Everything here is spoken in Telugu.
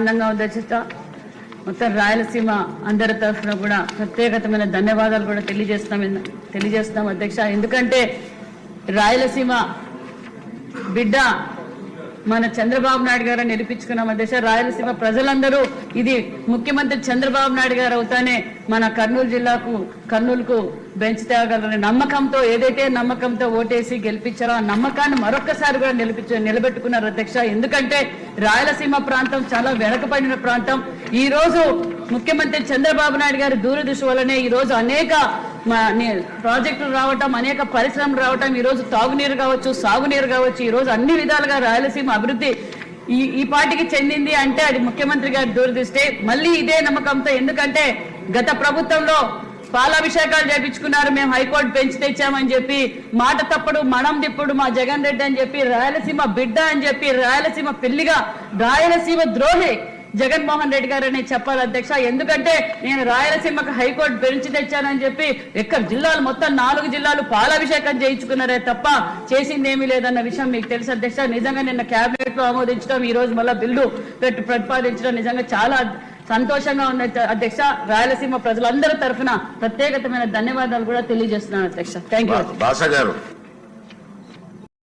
ఆనందంగా ఉంది అధ్యక్ష మొత్తం రాయలసీమ అందరి తరఫున కూడా ప్రత్యేకతమైన ధన్యవాదాలు కూడా తెలియజేస్తాం తెలియజేస్తున్నాం అధ్యక్ష. ఎందుకంటే రాయలసీమ బిడ్డ మన చంద్రబాబు నాయుడు గారు నిరూపించుకున్నాం అధ్యక్ష. రాయలసీమ ప్రజలందరూ ఇది ముఖ్యమంత్రి చంద్రబాబు నాయుడు గారు అవుతానే మన కర్నూలు జిల్లాకు కర్నూలుకు బెంచ్ తేగలరనే నమ్మకంతో ఏదైతే నమ్మకంతో ఓటేసి గెలిపించారో ఆ నమ్మకాన్ని మరొక్కసారి కూడా నిలిపించ నిలబెట్టుకున్నారు అధ్యక్ష. ఎందుకంటే రాయలసీమ ప్రాంతం చాలా వెనకబడిన ప్రాంతం. ఈ రోజు ముఖ్యమంత్రి చంద్రబాబు నాయుడు గారి దూరదృష్టి వల్లనే ఈ రోజు అనేక మా- ప్రాజెక్టులు రావటం అనేక పరిశ్రమలు రావటం ఈ రోజు తాగునీరు కావచ్చు సాగునీరు కావచ్చు ఈ రోజు అన్ని విధాలుగా రాయలసీమ అభివృద్ధి ఈ ఈ పార్టీకి చెందింది అంటే అది ముఖ్యమంత్రి గారి దూరదృష్టి. మళ్ళీ ఇదే నమ్మకంతో ఎందుకంటే గత ప్రభుత్వంలో పాలాభిషేకాలు చేపించుకున్నారు మేము హైకోర్టు పెంచి తెచ్చామని చెప్పి మాట తప్పుడు మనం తిప్పుడు మా జగన్ రెడ్డి అని చెప్పి రాయలసీమ బిడ్డ అని చెప్పి రాయలసీమ పెళ్ళిగా రాయలసీమ ద్రోహి జగన్మోహన్ రెడ్డి గారు అని చెప్పాలి అధ్యక్ష. ఎందుకంటే నేను రాయలసీమకు హైకోర్టు పెంచి తెచ్చానని చెప్పి ఎక్కడ జిల్లాలు మొత్తం నాలుగు జిల్లాలు పాలాభిషేకం చేయించుకున్నారే తప్ప చేసింది ఏమీ లేదన్న విషయం మీకు తెలుసు అధ్యక్ష. నిజంగా నిన్న కేబినెట్లో ఆమోదించడం ఈ రోజు మళ్ళీ బిల్లు పెట్టు ప్రతిపాదించడం నిజంగా చాలా సంతోషంగా ఉన్న అధ్యక్ష. రాయలసీమ ప్రజలందరి తరఫున ప్రత్యేకతమైన ధన్యవాదాలు కూడా తెలియజేస్తున్నాను అధ్యక్ష. Thank you